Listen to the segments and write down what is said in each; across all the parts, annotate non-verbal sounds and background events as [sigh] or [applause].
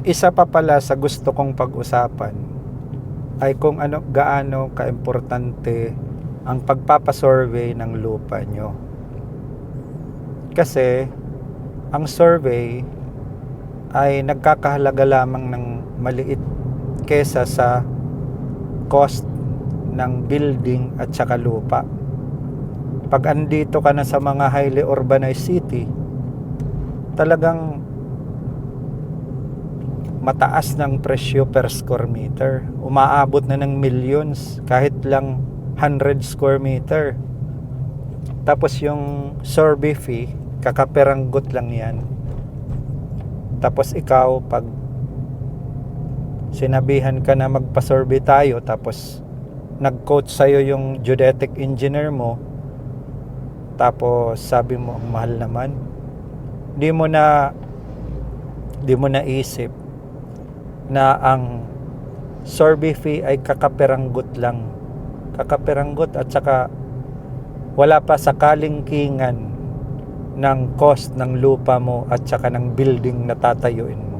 isa pa pala sa gusto kong pag-usapan ay kung ano gaano kaimportante ang pagpapasurvey ng lupa nyo. Kasi ang survey ay nagkakahalaga lamang ng maliit kesa sa cost ng building at saka lupa. Pag andito ka na sa mga highly urbanized city, talagang mataas ng presyo per square meter. Umaabot na ng millions kahit lang 100 square meter. Tapos yung survey fee, kakaperanggot lang yan. Tapos ikaw, pag sinabihan ka na magpa-survey tayo, tapos nag-quote sa'yo yung geodetic engineer mo, tapos sabi mo, ang mahal naman. Di mo na, di mo naisip na ang survey fee ay kakaperanggot lang. Kakaperanggot at saka wala pa sa kalingkingan ng cost ng lupa mo at saka ng building na tatayuin mo.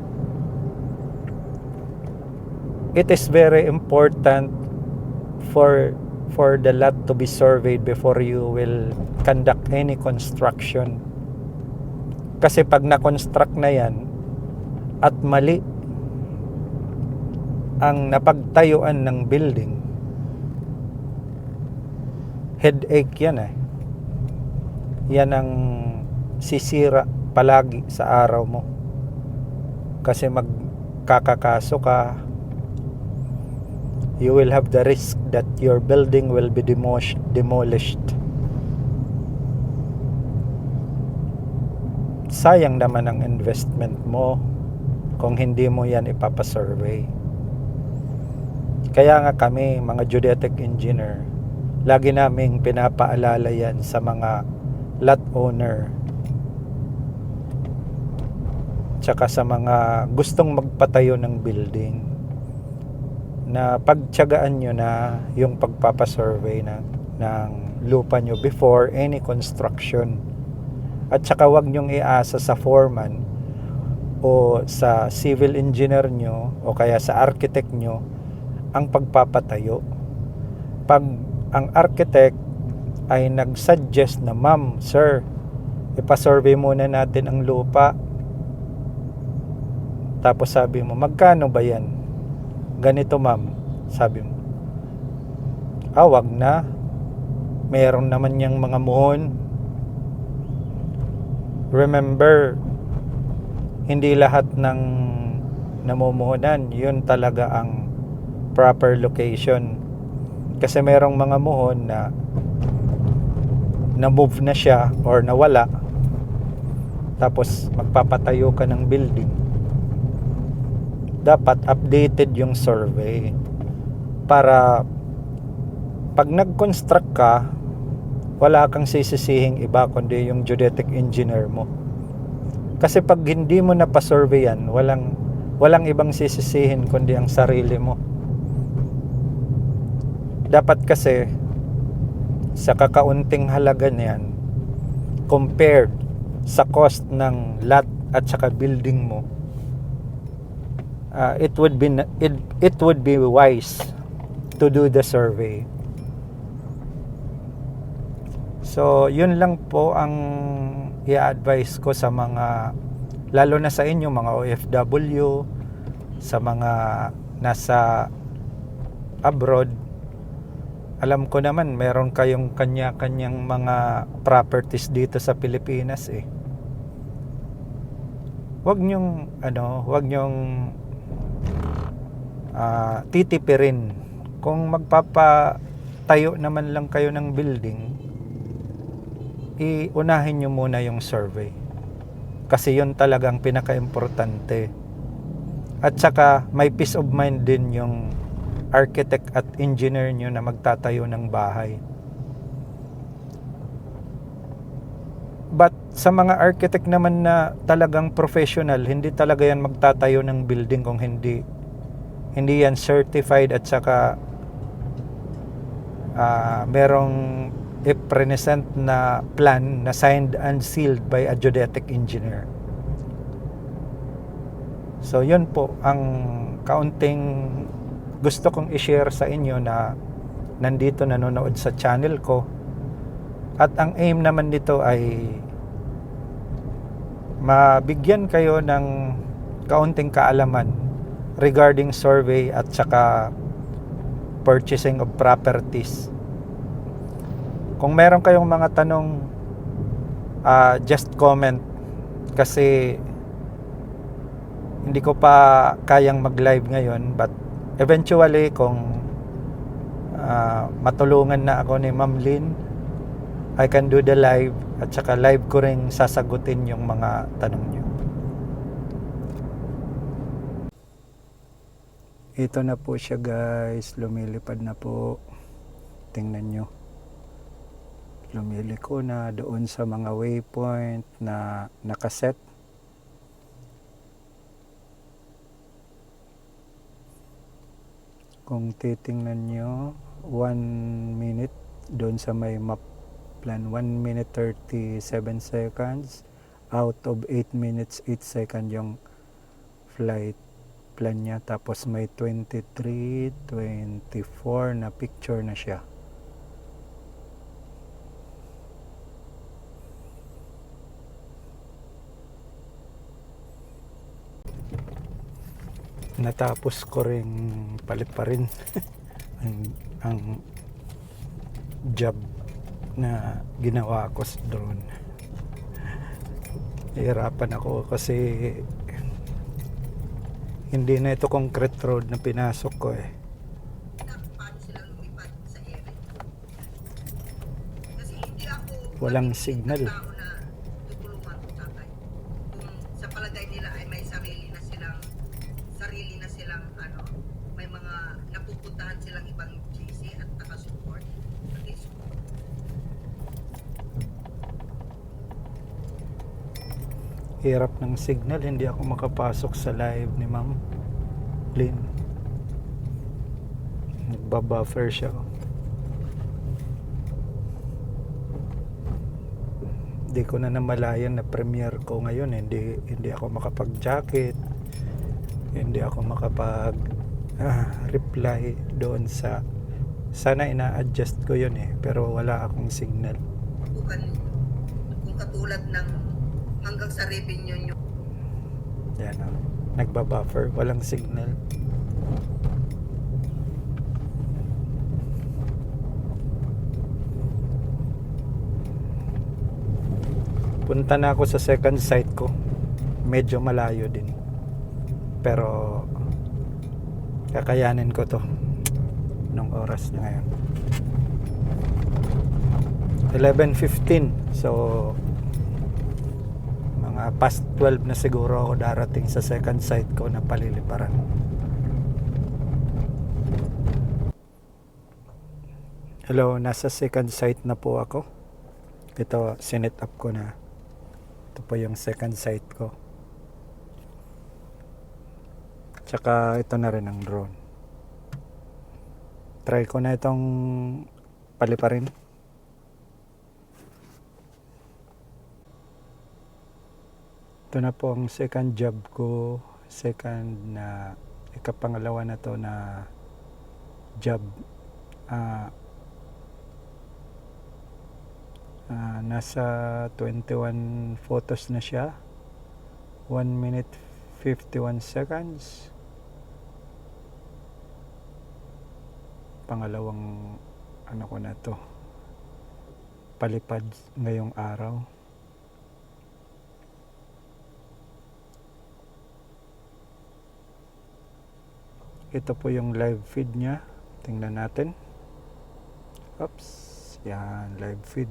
It is very important for for the lot to be surveyed before you will conduct any construction. Kasi pag na-construct na yan at mali ang napagtayuan ng building, headache yan eh. Yan ang sisira palagi sa araw mo. Kasi magkakakaso ka, you will have the risk that your building will be demolished. demolished. Sayang naman ang investment mo kung hindi mo yan ipapasurvey. Kaya nga kami, mga geodetic engineer, lagi naming pinapaalala yan sa mga lot owner. Tsaka sa mga gustong magpatayo ng building na pagtyagaan nyo na yung pagpapasurvey ng, ng lupa nyo before any construction. At saka wag nyong iasa sa foreman o sa civil engineer nyo o kaya sa architect nyo ang pagpapatayo pag ang architect ay nag-suggest na ma'am, sir ipasurvey muna natin ang lupa tapos sabi mo, magkano ba yan? Ganito ma'am, sabi mo. Ah, na. Meron naman yung mga muhon. Remember, hindi lahat ng namumuhunan, yun talaga ang proper location. Kasi merong mga muhon na na-move na siya or nawala. Tapos magpapatayo ka ng building dapat updated yung survey para pag nag-construct ka wala kang sisisihing iba kundi yung geodetic engineer mo kasi pag hindi mo na pa-survey yan walang, walang ibang sisisihin kundi ang sarili mo dapat kasi sa kakaunting halaga niyan compared sa cost ng lot at saka building mo uh, it would be it, it would be wise to do the survey. So, yun lang po ang i-advise ko sa mga lalo na sa inyo mga OFW sa mga nasa abroad alam ko naman meron kayong kanya-kanyang mga properties dito sa Pilipinas eh. Huwag nyong ano, huwag nyong uh, titipirin. Kung magpapatayo naman lang kayo ng building iunahin nyo muna yung survey. Kasi yun talagang pinaka-importante. At saka may peace of mind din yung architect at engineer nyo na magtatayo ng bahay but sa mga architect naman na talagang professional hindi talaga yan magtatayo ng building kung hindi hindi yan certified at saka uh, merong i-present na plan na signed and sealed by a geodetic engineer. So yun po ang kaunting gusto kong i-share sa inyo na nandito nanonood sa channel ko. At ang aim naman nito ay mabigyan kayo ng kaunting kaalaman regarding survey at saka purchasing of properties. Kung meron kayong mga tanong, ah, just comment kasi hindi ko pa kayang mag-live ngayon but eventually kung ah, matulungan na ako ni Ma'am Lynn I can do the live at saka live ko rin sasagutin yung mga tanong nyo. Ito na po siya guys, lumilipad na po. Tingnan nyo. Lumiliko na doon sa mga waypoint na nakaset. Kung titingnan nyo, 1 minute doon sa may map plan 1 minute 37 seconds out of 8 minutes 8 second yung flight plan niya. Tapos may 23 24 na picture na siya natapos ko rin palit pa rin [laughs] ang, ang job na ginawa ko sa drone. Hirapan ako kasi hindi na ito concrete road na pinasok ko eh. paano sila lumipad sa ere. Kasi hindi ako Walang mamimili signal. ng tao na tutulungan ko tatay. Kung sa palagay nila ay may sarili na silang sarili na silang ano, may mga napupuntahan silang ibang GC at naka-support. At least, Hirap ng signal, hindi ako makapasok sa live ni Ma'am Lynn. Nagbabuffer siya. Hindi ko na namalayan na premiere ko ngayon. Hindi, hindi ako makapag-jacket. Hindi ako makapag ah, reply doon sa sana ina-adjust ko yun eh pero wala akong signal bukan kung katulad ng hanggang sa revenue nyo. yan o nagbabuffer walang signal. Punta na ako sa second site ko. Medyo malayo din. Pero kakayanin ko to nung oras na ngayon. 11.15 so past 12 na siguro ako darating sa second site ko na paliliparan. Hello nasa second site na po ako. Ito sinet up ko na. Ito po yung second site ko. Tsaka ito na rin ang drone. Try ko na itong paliparin ito na po ang second job ko. Second na ikapangalawa na to na job. Ah ah, nasa 21 photos na siya. 1 minute 51 seconds. Pangalawang ano ko na to. Palipad ngayong araw ito po yung live feed niya. Tingnan natin. Oops. Yan live feed.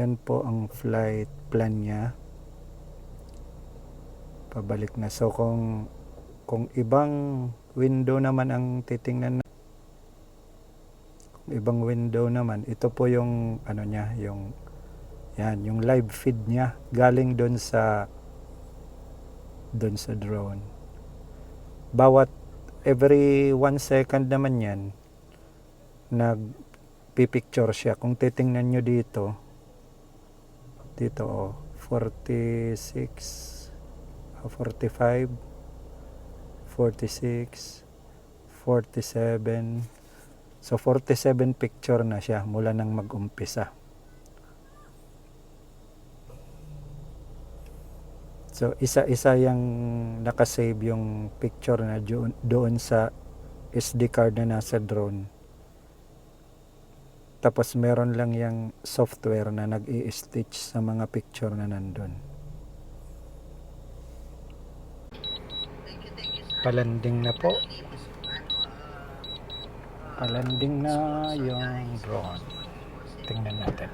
Yan po ang flight plan niya. Pabalik na. So kung kung ibang window naman ang titingnan ibang window naman ito po yung ano niya yung yan yung live feed niya galing doon sa doon sa drone bawat every one second naman yan nagpipicture siya. Kung titingnan nyo dito, dito oh, 46, ah, 45, 46, 47. So 47 picture na siya mula nang mag-umpisa. So isa-isa yung nakasave yung picture na doon, sa SD card na nasa drone. Tapos meron lang yung software na nag stitch sa mga picture na nandun. Palanding na po. Hindi mo su- ano, Palanding na yung drone. Tingnan natin.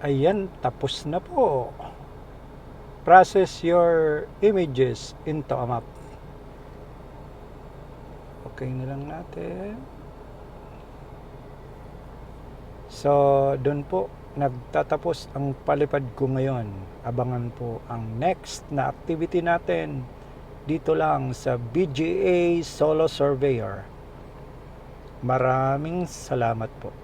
Ayan, tapos na po. Process your images into a map. Okay na lang natin. So, doon po nagtatapos ang palipad ko ngayon. Abangan po ang next na activity natin dito lang sa BGA Solo Surveyor. Maraming salamat po.